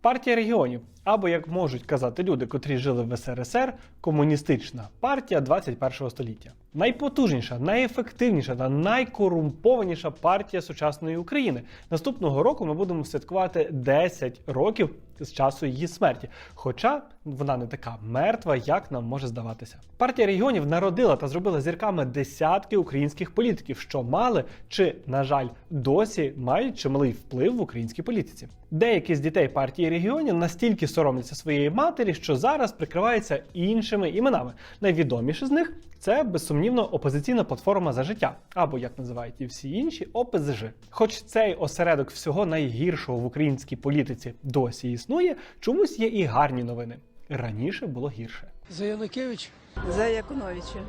Партія регіонів, або як можуть казати люди, котрі жили в СРСР, комуністична партія 21 століття. Найпотужніша, найефективніша та найкорумпованіша партія сучасної України. Наступного року ми будемо святкувати 10 років з часу її смерті. Хоча вона не така мертва, як нам може здаватися. Партія регіонів народила та зробила зірками десятки українських політиків, що мали чи, на жаль, досі мають чималий вплив в українській політиці. Деякі з дітей партії регіонів настільки соромляться своєї матері, що зараз прикриваються іншими іменами. Найвідоміше з них це безсумнівно опозиційна платформа за життя, або як називають і всі інші ОПЗЖ. Хоч цей осередок всього найгіршого в українській політиці досі існує, чомусь є і гарні новини. Раніше було гірше. За Янукевич? За Якуновича.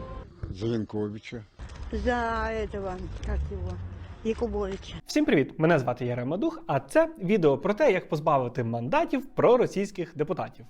За Янковича. за этого, как его, Якубовича. Всім привіт! Мене звати Ярема Дух, а це відео про те, як позбавити мандатів проросійських депутатів.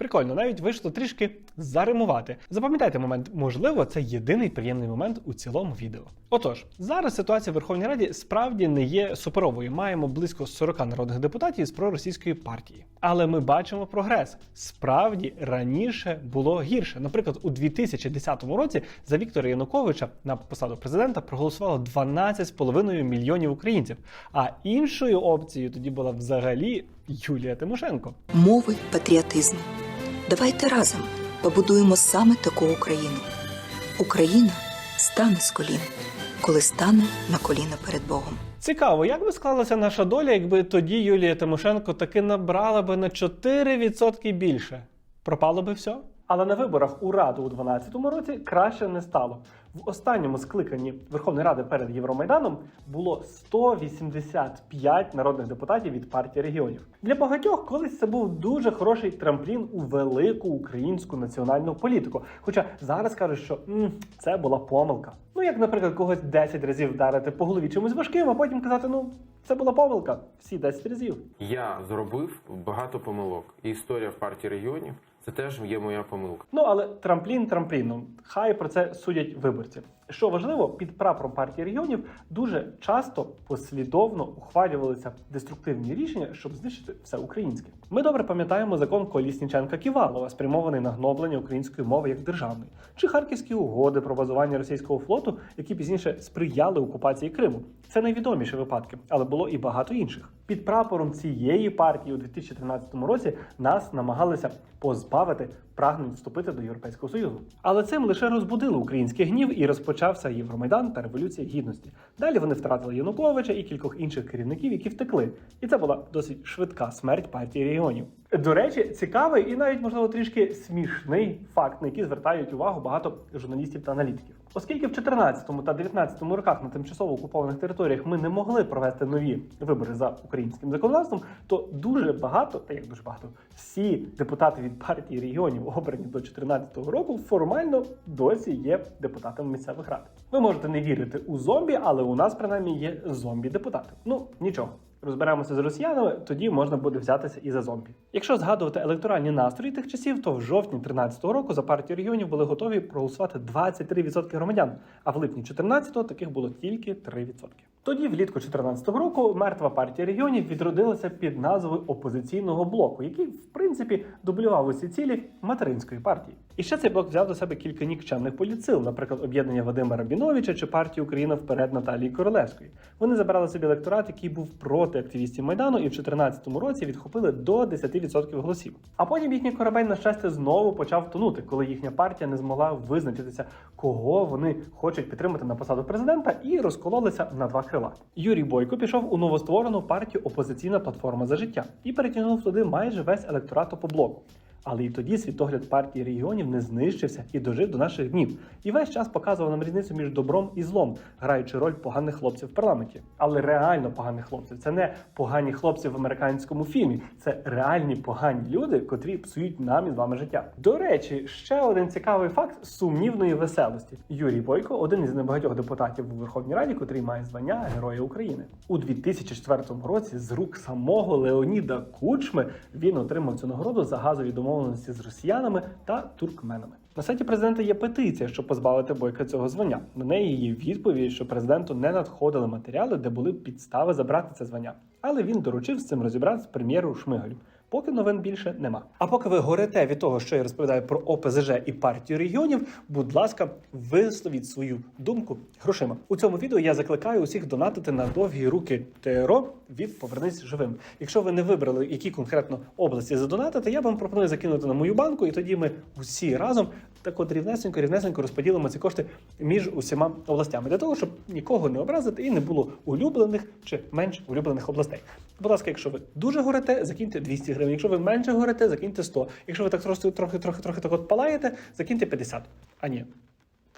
Прикольно, навіть вийшло трішки заримувати. Запам'ятайте момент, можливо, це єдиний приємний момент у цілому відео. Отож, зараз ситуація в Верховній Раді справді не є суперовою. Маємо близько 40 народних депутатів з проросійської партії. Але ми бачимо прогрес. Справді раніше було гірше. Наприклад, у 2010 році за Віктора Януковича на посаду президента проголосувало 12,5 мільйонів українців. А іншою опцією тоді була взагалі Юлія Тимошенко. мови патріотизму. Давайте разом побудуємо саме таку Україну. Україна стане з колін, коли стане на коліна перед Богом. Цікаво, як би склалася наша доля, якби тоді Юлія Тимошенко таки набрала би на 4% більше. Пропало би все? Але на виборах у Раду у 2012 році краще не стало. В останньому скликанні Верховної Ради перед Євромайданом було 185 народних депутатів від партії регіонів. Для багатьох колись це був дуже хороший трамплін у велику українську національну політику. Хоча зараз кажуть, що м, це була помилка. Ну як, наприклад, когось 10 разів вдарити по голові чимось важким, а потім казати, ну це була помилка. Всі 10 разів. Я зробив багато помилок. І історія в партії регіонів це теж є моя помилка. Ну але трамплін трампліном. Хай про це судять виборці. Що важливо, під прапором партії регіонів дуже часто послідовно ухвалювалися деструктивні рішення, щоб знищити все українське. Ми добре пам'ятаємо закон Колісніченка Ківалова, спрямований на гноблення української мови як державної, чи харківські угоди про базування російського флоту, які пізніше сприяли окупації Криму. Це найвідоміші випадки, але було і багато інших. Під прапором цієї партії у 2013 році нас намагалися позбавити прагнень вступити до Європейського Союзу. Але цим лише розбудили український гнів і розпочався Євромайдан та Революція Гідності. Далі вони втратили Януковича і кількох інших керівників, які втекли. І це була досить швидка смерть партії регіонів. До речі, цікавий і навіть можливо трішки смішний факт, на який звертають увагу багато журналістів та аналітиків. Оскільки в 14 та 19 роках на тимчасово окупованих територіях ми не могли провести нові вибори за українським законодавством, то дуже багато, та як дуже багато, всі депутати від партії регіонів, обрані до 14 року, формально досі є депутатами місцевих рад. Ви можете не вірити у зомбі, але у нас принаймні є зомбі-депутати. Ну нічого. Розберемося з росіянами, тоді можна буде взятися і за зомбі. Якщо згадувати електоральні настрої тих часів, то в жовтні 13 року за партію регіонів були готові проголосувати 23% громадян, а в липні 2014-го таких було тільки 3%. Тоді, влітку 14-го року, мертва партія регіонів відродилася під назвою опозиційного блоку, який, в принципі, дублював усі цілі материнської партії. І ще цей блок взяв до себе кілька нікчемних політсил, наприклад, об'єднання Вадима Рабіновича чи партію Україна вперед Наталії Королевської. Вони забрали собі електорат, який був проти активістів майдану, і в 2014 році відхопили до 10% голосів. А потім їхній корабель, на щастя, знову почав тонути, коли їхня партія не змогла визначитися, кого вони хочуть підтримати на посаду президента, і розкололися на два крила. Юрій Бойко пішов у новостворену партію Опозиційна платформа за життя і перетягнув туди майже весь електорат по блоку. Але і тоді світогляд партії регіонів не знищився і дожив до наших днів. І весь час показував нам різницю між добром і злом, граючи роль поганих хлопців в парламенті. Але реально поганих хлопців це не погані хлопці в американському фільмі, це реальні погані люди, котрі псують нам і з вами життя. До речі, ще один цікавий факт сумнівної веселості. Юрій Бойко один із небагатьох депутатів у Верховній Раді, котрий має звання Героя України. У 2004 році з рук самого Леоніда Кучми він отримав цю нагороду за газові домовленості з росіянами та туркменами. На сайті президента є петиція, щоб позбавити бойка цього звання. На неї є відповідь, що президенту не надходили матеріали, де були підстави забрати це звання. Але він доручив з цим розібратися прем'єру Шмигалю. Поки новин більше нема. А поки ви горите від того, що я розповідаю про ОПЗЖ і партію регіонів, будь ласка, висловіть свою думку грошима. У цьому відео я закликаю усіх донатити на довгі руки ТРО від Повернись живим. Якщо ви не вибрали, які конкретно області задонатити, я вам пропоную закинути на мою банку, і тоді ми усі разом так от рівнесенько, рівнесенько розподілимо ці кошти між усіма областями для того, щоб нікого не образити і не було улюблених чи менш улюблених областей. Будь ласка, якщо ви дуже горите, закиньте 200 гривень. Якщо ви менше горите, закиньте 100. Якщо ви так трохи трохи трохи трохи так от палаєте, закиньте 50. А ні.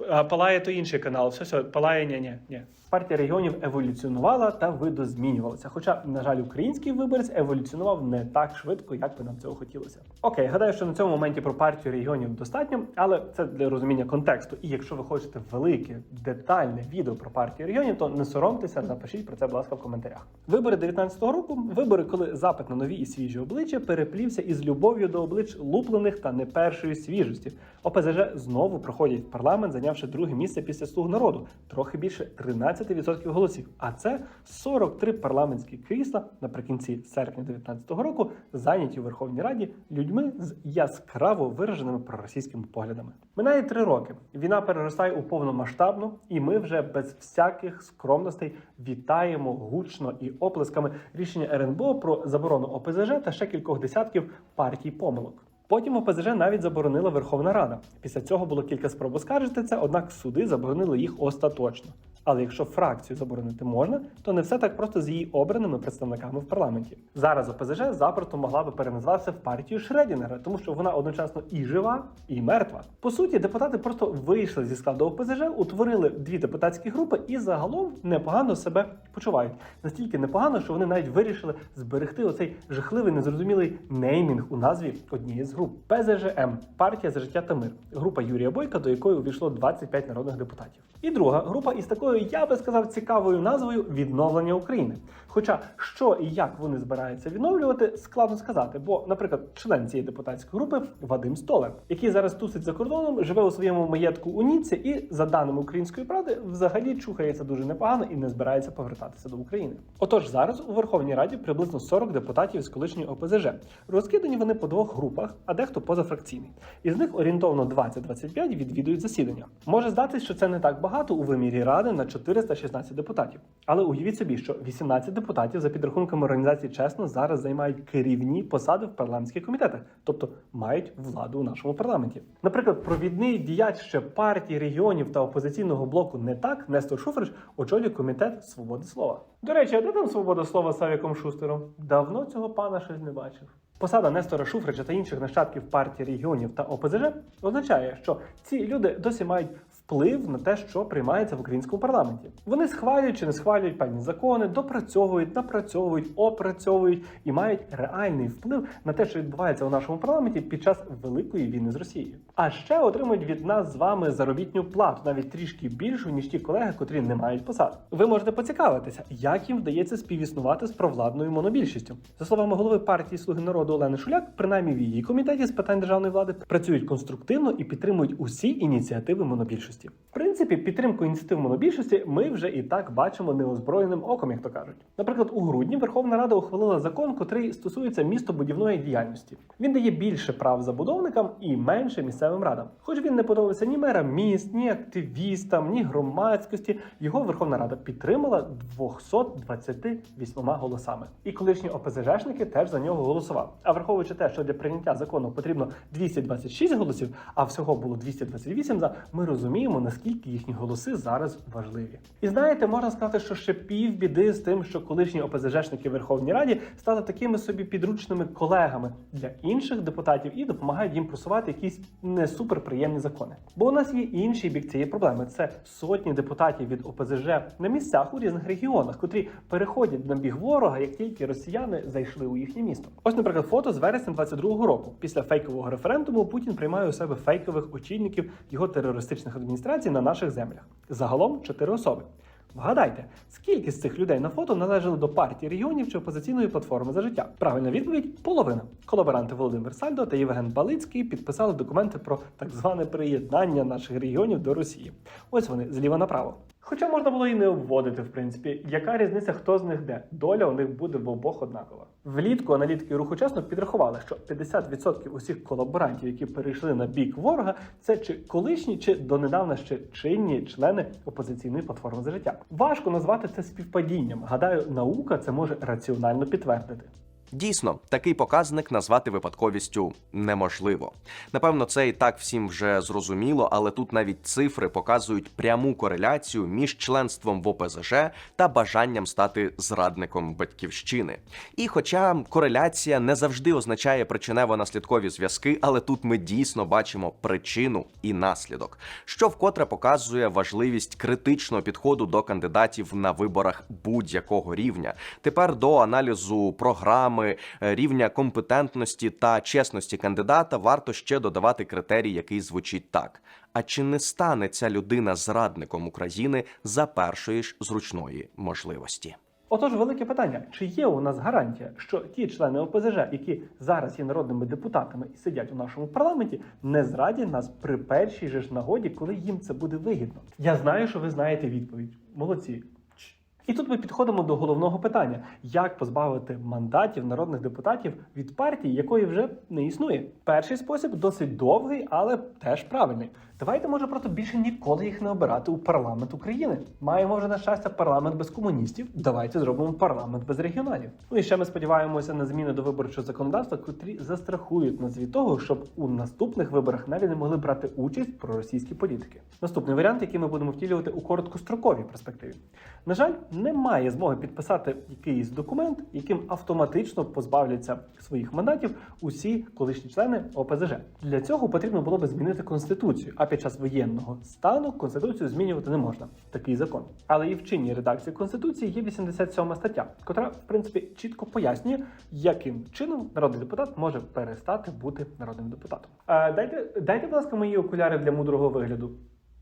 А палає то інший канал. Все, все, палає, ні, ні, ні. Партія регіонів еволюціонувала та видозмінювалася. Хоча, на жаль, український виборець еволюціонував не так швидко, як би нам цього хотілося. Окей, гадаю, що на цьому моменті про партію регіонів достатньо, але це для розуміння контексту. І якщо ви хочете велике, детальне відео про партію регіонів, то не соромтеся, напишіть про це, будь ласка, в коментарях. Вибори 19-го року вибори, коли запит на нові і свіжі обличчя переплівся із любов'ю до облич луплених та не першої свіжості. ОПЗЖ знову проходять в парламент, зайнявши друге місце після слуг народу, трохи більше 13% голосів. А це 43 парламентські крісла наприкінці серпня 2019 року, зайняті у Верховній Раді людьми з яскраво вираженими проросійськими поглядами. Минає три роки. Війна переростає у повномасштабну, і ми вже без всяких скромностей вітаємо гучно і оплесками рішення РНБО про заборону ОПЗЖ та ще кількох десятків партій помилок. Потім ОПЗЖ навіть заборонила Верховна Рада. Після цього було кілька спроб оскаржити це, однак суди заборонили їх остаточно. Але якщо фракцію заборонити можна, то не все так просто з її обраними представниками в парламенті. Зараз ОПЗЖ запросто могла би переназватися в партію Шредінера, тому що вона одночасно і жива, і мертва. По суті, депутати просто вийшли зі складу ОПЗЖ, утворили дві депутатські групи і загалом непогано себе почувають. Настільки непогано, що вони навіть вирішили зберегти оцей жахливий незрозумілий неймінг у назві однієї з груп ПЗЖМ партія за життя та мир. Група Юрія Бойка, до якої увійшло 25 народних депутатів. І друга група із такою, я би сказав, цікавою назвою відновлення України. Хоча що і як вони збираються відновлювати, складно сказати. Бо, наприклад, член цієї депутатської групи Вадим Столар, який зараз тусить за кордоном, живе у своєму маєтку у Ніці і, за даними української правди, взагалі чухається дуже непогано і не збирається повертатися до України. Отож, зараз у Верховній Раді приблизно 40 депутатів з колишньої ОПЗЖ. Розкидані вони по двох групах, а дехто позафракційний. Із них орієнтовно 20-25 відвідують засідання. Може здатись, що це не так багато у вимірі ради на 416 депутатів. Але уявіть собі, що 18 депутатів за підрахунками організації чесно зараз займають керівні посади в парламентських комітетах, тобто мають владу у нашому парламенті. Наприклад, провідний діяч ще партії регіонів та опозиційного блоку не так Нестор Шуфрич очолює комітет свободи слова. До речі, а де там свобода слова з Савіком Шустером? Давно цього пана щось не бачив. Посада Нестора Шуфрича та інших нащадків партії регіонів та ОПЗЖ означає, що ці люди досі мають вплив на те, що приймається в українському парламенті. Вони схвалюють чи не схвалюють певні закони, допрацьовують, напрацьовують, опрацьовують і мають реальний вплив на те, що відбувається у нашому парламенті під час великої війни з Росією. А ще отримують від нас з вами заробітню плату, навіть трішки більшу ніж ті колеги, котрі не мають посад. Ви можете поцікавитися, як їм вдається співіснувати з провладною монобільшістю. За словами голови партії Слуги народу Олени Шуляк, принаймні в її комітеті з питань державної влади працюють конструктивно і підтримують усі ініціативи монобільшості. В принципі, підтримку ініціатив монобільшості ми вже і так бачимо неозброєним оком, як то кажуть. Наприклад, у грудні Верховна Рада ухвалила закон, котрий стосується містобудівної діяльності. Він дає більше прав забудовникам і менше місцевим радам. Хоч він не подобався ні мерам міст, ні активістам, ні громадськості. Його Верховна Рада підтримала 228 голосами. І колишні ОПЗЖшники теж за нього голосували. А враховуючи те, що для прийняття закону потрібно 226 голосів, а всього було 228 за, ми розуміємо, наскільки їхні голоси зараз важливі. І знаєте, можна сказати, що ще пів біди з тим, що колишні ОПЗЖшники в Верховній Раді стали такими собі підручними колегами для інших депутатів і допомагають їм просувати якісь не суперприємні закони. Бо у нас є інший бік цієї проблеми: це сотні депутатів від ОПЗЖ на місцях у різних регіонах, котрі переходять на біг ворога, як тільки росіяни зайшли у їхнє місто. Ось, наприклад, фото з вересня 22-го року. Після фейкового референдуму Путін приймає у себе фейкових очільників його терористичних адміністрацій на наших землях. Загалом чотири особи. Вгадайте, скільки з цих людей на фото належали до партії регіонів чи опозиційної платформи за життя? Правильна відповідь половина. Колаборанти Володимир Сальдо та Євген Балицький підписали документи про так зване приєднання наших регіонів до Росії. Ось вони зліва направо. Хоча можна було і не обводити, в принципі, яка різниця, хто з них де. Доля у них буде в обох однакова. Влітку аналітики руху чесно підрахували, що 50% усіх колаборантів, які перейшли на бік ворога, це чи колишні, чи донедавна ще чинні члени опозиційної платформи за життя. Важко назвати це співпадінням. Гадаю, наука це може раціонально підтвердити. Дійсно, такий показник назвати випадковістю неможливо. Напевно, це і так всім вже зрозуміло, але тут навіть цифри показують пряму кореляцію між членством в ОПЗЖ та бажанням стати зрадником батьківщини. І хоча кореляція не завжди означає причинево-наслідкові зв'язки, але тут ми дійсно бачимо причину і наслідок, що вкотре показує важливість критичного підходу до кандидатів на виборах будь-якого рівня. Тепер до аналізу програми, е, рівня компетентності та чесності кандидата варто ще додавати критерій, який звучить так: а чи не стане ця людина зрадником України за першої ж зручної можливості? Отож, велике питання: чи є у нас гарантія, що ті члени ОПЗЖ, які зараз є народними депутатами і сидять у нашому парламенті, не зрадять нас при першій же ж нагоді, коли їм це буде вигідно? Я знаю, що ви знаєте відповідь. Молодці. І тут ми підходимо до головного питання: як позбавити мандатів народних депутатів від партії, якої вже не існує. Перший спосіб досить довгий, але теж правильний. Давайте може просто більше ніколи їх не обирати у парламент України. Маємо вже на щастя парламент без комуністів. Давайте зробимо парламент без регіоналів. Ну і ще ми сподіваємося на зміни до виборчого законодавства, котрі застрахують нас від того, щоб у наступних виборах навіть не могли брати участь проросійські політики. Наступний варіант, який ми будемо втілювати у короткостроковій перспективі. На жаль, немає змоги підписати якийсь документ, яким автоматично позбавляться своїх мандатів усі колишні члени ОПЗЖ. Для цього потрібно було би змінити конституцію. А під час воєнного стану конституцію змінювати не можна. Такий закон. Але і в чинній редакції конституції є 87 стаття, котра в принципі чітко пояснює, яким чином народний депутат може перестати бути народним депутатом. А, дайте, дайте, будь ласка, мої окуляри для мудрого вигляду.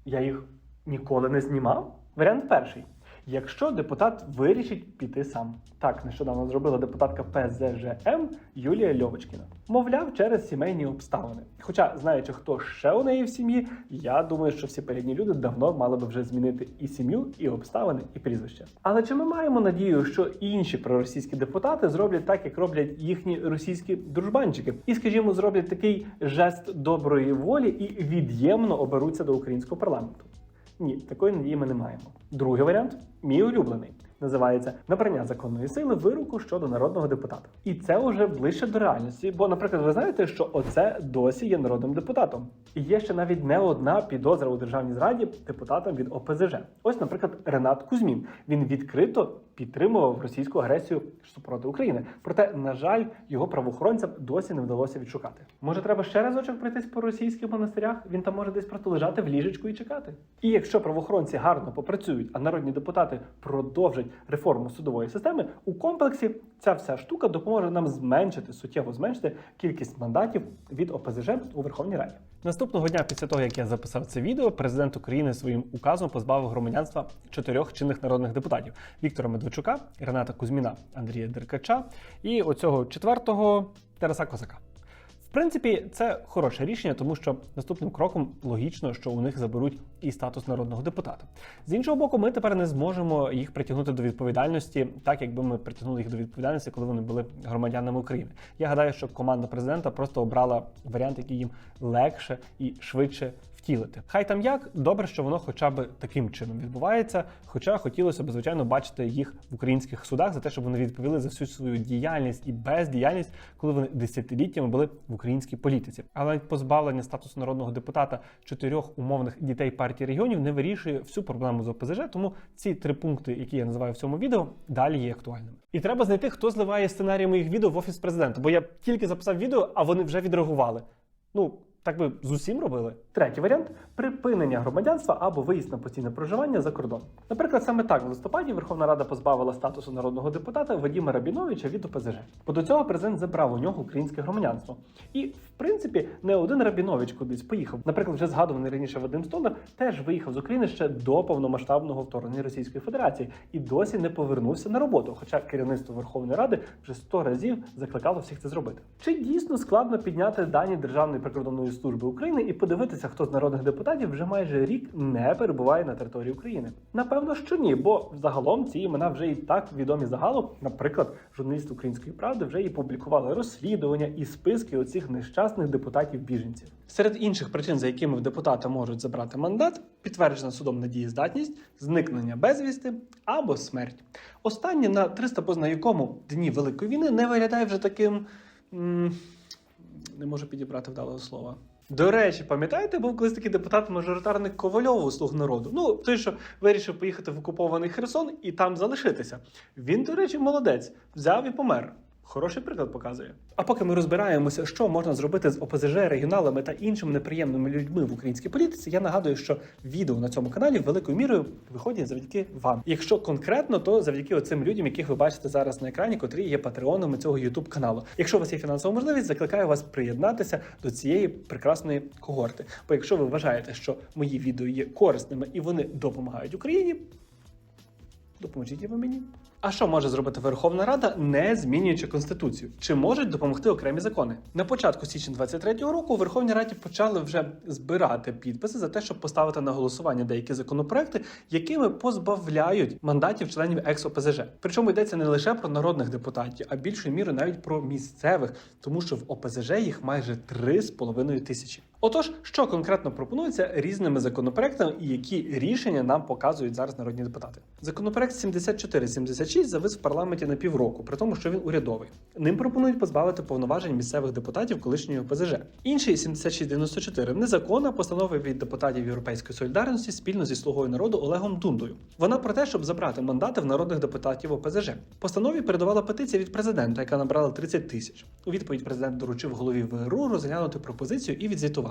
Я їх ніколи не знімав. Варіант перший. Якщо депутат вирішить піти сам, так нещодавно зробила депутатка ПЗЖМ Юлія Льовочкіна. Мовляв, через сімейні обставини. Хоча, знаючи, хто ще у неї в сім'ї, я думаю, що всі передні люди давно мали би вже змінити і сім'ю, і обставини, і прізвище. Але чи ми маємо надію, що інші проросійські депутати зроблять так, як роблять їхні російські дружбанчики, і, скажімо, зроблять такий жест доброї волі і від'ємно оберуться до українського парламенту? Ні, такої надії ми не маємо. Другий варіант мій улюблений. Називається набрання законної сили вироку щодо народного депутата. І це вже ближче до реальності. Бо, наприклад, ви знаєте, що оце досі є народним депутатом. І є ще навіть не одна підозра у державній зраді депутатам від ОПЗЖ. Ось, наприклад, Ренат Кузьмін. Він відкрито підтримував російську агресію супроти України. Проте, на жаль, його правоохоронцям досі не вдалося відшукати. Може, треба ще разочок пройтись по російських монастирях? Він там може десь просто лежати в ліжечку і чекати. І якщо правоохоронці гарно попрацюють, а народні депутати продовжать реформу судової системи, у комплексі ця вся штука допоможе нам зменшити суттєво зменшити кількість мандатів від ОПЗЖ у Верховній Раді. Наступного дня, після того як я записав це відео, президент України своїм указом позбавив громадянства чотирьох чинних народних депутатів: Віктора Медведчука, Рената Кузьміна, Андрія Деркача і оцього четвертого Тараса Козака. Принципі, це хороше рішення, тому що наступним кроком логічно, що у них заберуть і статус народного депутата. З іншого боку, ми тепер не зможемо їх притягнути до відповідальності, так якби ми притягнули їх до відповідальності, коли вони були громадянами України. Я гадаю, що команда президента просто обрала варіант, який їм легше і швидше втілити. Хай там як добре, що воно хоча б таким чином відбувається. Хоча хотілося б, звичайно, бачити їх в українських судах за те, щоб вони відповіли за всю свою діяльність і бездіяльність, коли вони десятиліттями були в українській політиці. Але позбавлення статусу народного депутата чотирьох умовних дітей партії регіонів не вирішує всю проблему з ОПЗЖ. Тому ці три пункти, які я називаю в цььому відео, далі є актуальними. І треба знайти, хто зливає сценарії моїх відео в офіс президента, бо я тільки записав відео, а вони вже відреагували. Ну. Так би з усім робили. Третій варіант припинення громадянства або виїзд на постійне проживання за кордон. Наприклад, саме так в листопаді Верховна Рада позбавила статусу народного депутата Вадіма Рабіновича від ОПЗЖ. Бо до цього президент забрав у нього українське громадянство. І в принципі не один Рабінович кудись поїхав. Наприклад, вже згадуваний раніше Вадим Столар теж виїхав з України ще до повномасштабного вторгнення Російської Федерації і досі не повернувся на роботу. Хоча керівництво Верховної Ради вже сто разів закликало всіх це зробити. Чи дійсно складно підняти дані Державної прикордонної прикордонної служби України і подивитися, хто з народних депутатів вже майже рік не перебуває на території України. Напевно, що ні, бо загалом ці імена вже і так відомі загалу. Наприклад, журналісти української правди вже і публікували розслідування і списки оцих нещасних депутатів-біженців. Серед інших причин, за якими в депутата можуть забрати мандат, підтверджена судом недієздатність, зникнення безвісти або смерть. Останнє на 300 позна дні Великої війни не виглядає вже таким. Не можу підібрати вдалого слова. До речі, пам'ятаєте, був колись такий депутат-мажоритарник Ковальову слуг народу. Ну, той, що вирішив поїхати в окупований Херсон і там залишитися. Він, до речі, молодець, взяв і помер. Хороший приклад показує. А поки ми розбираємося, що можна зробити з ОПЗЖ, регіоналами та іншими неприємними людьми в українській політиці, я нагадую, що відео на цьому каналі великою мірою виходять завдяки вам. Якщо конкретно, то завдяки оцим людям, яких ви бачите зараз на екрані, котрі є патреонами цього youtube каналу. Якщо у вас є фінансова можливість, закликаю вас приєднатися до цієї прекрасної когорти. Бо якщо ви вважаєте, що мої відео є корисними і вони допомагають Україні, допоможіть ви мені. А що може зробити Верховна Рада, не змінюючи конституцію? Чи можуть допомогти окремі закони? На початку січня 23-го року у Верховній Раді почали вже збирати підписи за те, щоб поставити на голосування деякі законопроекти, якими позбавляють мандатів членів екс-ОПЗЖ. Причому йдеться не лише про народних депутатів, а більшою мірою навіть про місцевих, тому що в ОПЗЖ їх майже 3,5 тисячі. Отож, що конкретно пропонується різними законопроектами і які рішення нам показують зараз народні депутати? Законопроект 7476 завис в парламенті на півроку, при тому, що він урядовий. Ним пропонують позбавити повноважень місцевих депутатів колишньої ОПЗЖ. Інший 7694 незаконна постанова від депутатів Європейської солідарності спільно зі слугою народу Олегом Дундою. Вона про те, щоб забрати мандати в народних депутатів ОПЗЖ. Постанові передавала петиція від президента, яка набрала 30 тисяч. У відповідь президент доручив голові ВРУ розглянути пропозицію і відзвітувати.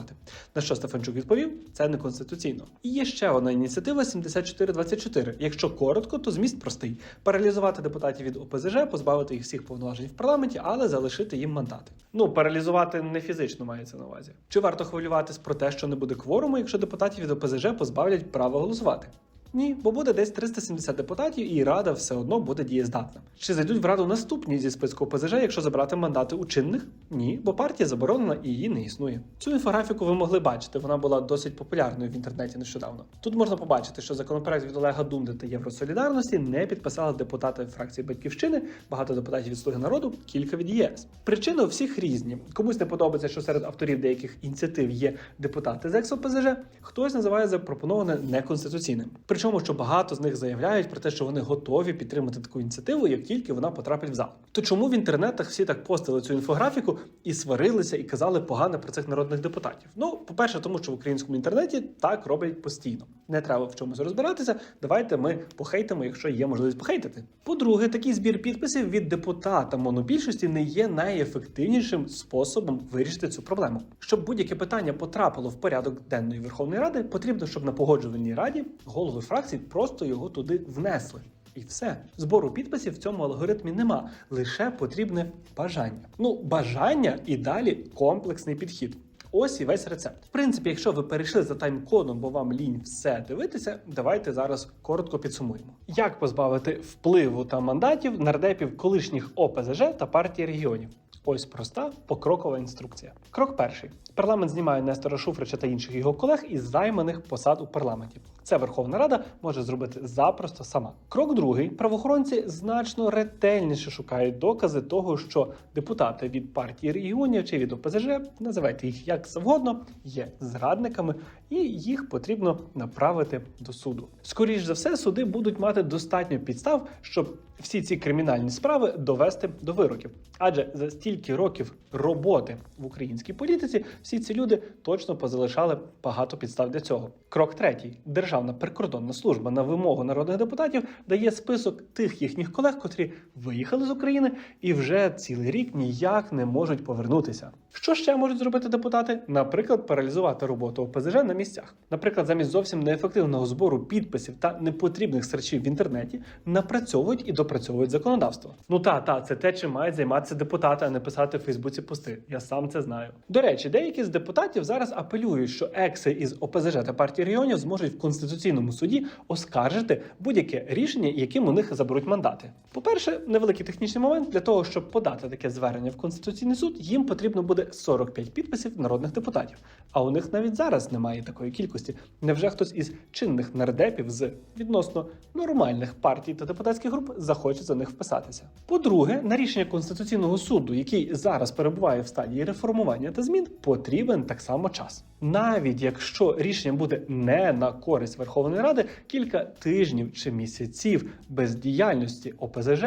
На що Стефанчук відповів, це неконституційно. І є ще одна ініціатива 7424. Якщо коротко, то зміст простий: паралізувати депутатів від ОПЗЖ, позбавити їх всіх повноважень в парламенті, але залишити їм мандати. Ну, паралізувати не фізично мається на увазі. Чи варто хвилюватись про те, що не буде кворуму, якщо депутатів від ОПЗЖ позбавлять права голосувати? Ні, бо буде десь 370 депутатів, і рада все одно буде дієздатна. Чи зайдуть в раду наступні зі списку ОПЗЖ, якщо забрати мандати у чинних? Ні, бо партія заборонена і її не існує. Цю інфографіку ви могли бачити. Вона була досить популярною в інтернеті нещодавно. Тут можна побачити, що законопроект від Олега Дунди та Євросолідарності не підписали депутати фракції Батьківщини, багато депутатів від Слуги народу, кілька від ЄС. Причини у всіх різні. Комусь не подобається, що серед авторів деяких ініціатив є депутати з екс-ОПЗЖ, хтось називає запропоноване неконституційним. Причому, що багато з них заявляють про те, що вони готові підтримати таку ініціативу, як тільки вона потрапить в зал. То чому в інтернетах всі так постили цю інфографіку і сварилися і казали погане про цих народних депутатів? Ну, по-перше, тому що в українському інтернеті так роблять постійно. Не треба в чомусь розбиратися. Давайте ми похейтимо, якщо є можливість похейтити. По-друге, такий збір підписів від депутата монобільшості не є найефективнішим способом вирішити цю проблему. Щоб будь-яке питання потрапило в порядок денної Верховної Ради, потрібно, щоб на погоджувальній раді голови фракцій просто його туди внесли. І все збору підписів в цьому алгоритмі нема. Лише потрібне бажання. Ну, бажання і далі комплексний підхід. Ось і весь рецепт. В принципі, якщо ви перейшли за тайм-кодом, бо вам лінь все дивитися, давайте зараз коротко підсумуємо. Як позбавити впливу та мандатів нардепів колишніх ОПЗЖ та партії регіонів? Ось проста покрокова інструкція. Крок перший: парламент знімає Нестора Шуфрича та інших його колег із займаних посад у парламенті. Це Верховна Рада може зробити запросто сама. Крок другий: правоохоронці значно ретельніше шукають докази того, що депутати від партії регіонів чи від ОПЗЖ, називайте їх як завгодно, є зрадниками, і їх потрібно направити до суду. Скоріш за все, суди будуть мати достатньо підстав, щоб всі ці кримінальні справи довести до вироків. Адже за стільки років роботи в українській політиці всі ці люди точно позалишали багато підстав для цього. Крок третій: Державна прикордонна служба на вимогу народних депутатів дає список тих їхніх колег, котрі виїхали з України і вже цілий рік ніяк не можуть повернутися. Що ще можуть зробити депутати? Наприклад, паралізувати роботу ОПЗЖ на місцях. Наприклад, замість зовсім неефективного збору підписів та непотрібних серчів в інтернеті напрацьовують і допрацьовують законодавство. Ну та та це те, чим мають займатися депутати, а не писати в Фейсбуці пости. Я сам це знаю. До речі, деякі з депутатів зараз апелюють, що екси із ОПЗЖ та партії регіонів зможуть в конституційному суді оскаржити будь-яке рішення, яким у них заберуть мандати. По-перше, невеликий технічний момент для того, щоб подати таке звернення в конституційний суд, їм потрібно буде 45 підписів народних депутатів. А у них навіть зараз немає такої кількості. Невже хтось із чинних нардепів з відносно нормальних партій та депутатських груп захоче за них вписатися? По-друге, на рішення конституційного суду, який зараз перебуває в стадії реформування та змін, потрібен так само час. Навіть якщо рішення буде не на користь Верховної Ради, кілька тижнів чи місяців бездіяльності ОПЗЖ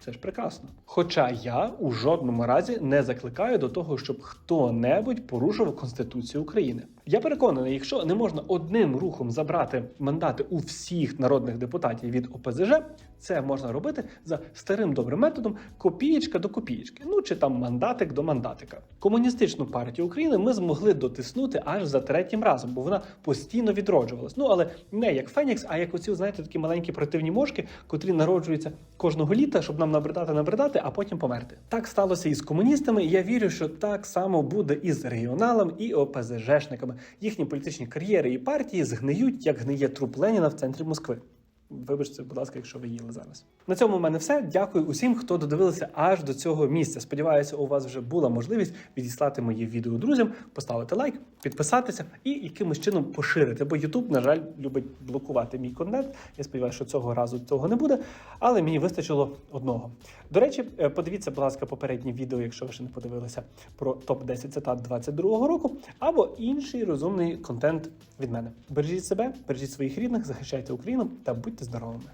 це ж прекрасно. Хоча я у жодному разі не закликаю до того, щоб хто-небудь порушував Конституцію України. Я переконаний, якщо не можна одним рухом забрати мандати у всіх народних депутатів від ОПЗЖ, це можна робити за старим добрим методом копієчка до копієчки, ну чи там мандатик до мандатика. Комуністичну партію України ми змогли дотиснути аж за третім разом, бо вона постійно відроджувалась. Ну але не як Фенікс, а як оці, знаєте, такі маленькі противні мошки, котрі народжуються кожного літа, щоб нам набридати, набридати, а потім померти. Так сталося і з комуністами. і Я вірю, що так само буде і з регіоналом, і ОПЗЖшниками. Їхні політичні кар'єри і партії згниють, як гниє труп Леніна в центрі Москви. Вибачте, будь ласка, якщо ви їли зараз. На цьому в мене все. Дякую усім, хто додивилися аж до цього місця. Сподіваюся, у вас вже була можливість відіслати мої відео друзям, поставити лайк, підписатися і якимось чином поширити. Бо YouTube, на жаль, любить блокувати мій контент. Я сподіваюся, що цього разу цього не буде. Але мені вистачило одного. До речі, е, подивіться, будь ласка, попереднє відео, якщо ви ще не подивилися про топ 10 цитат 22-го року, або інший розумний контент від мене. Бережіть себе, бережіть своїх рідних, захищайте Україну та будьте здоровими.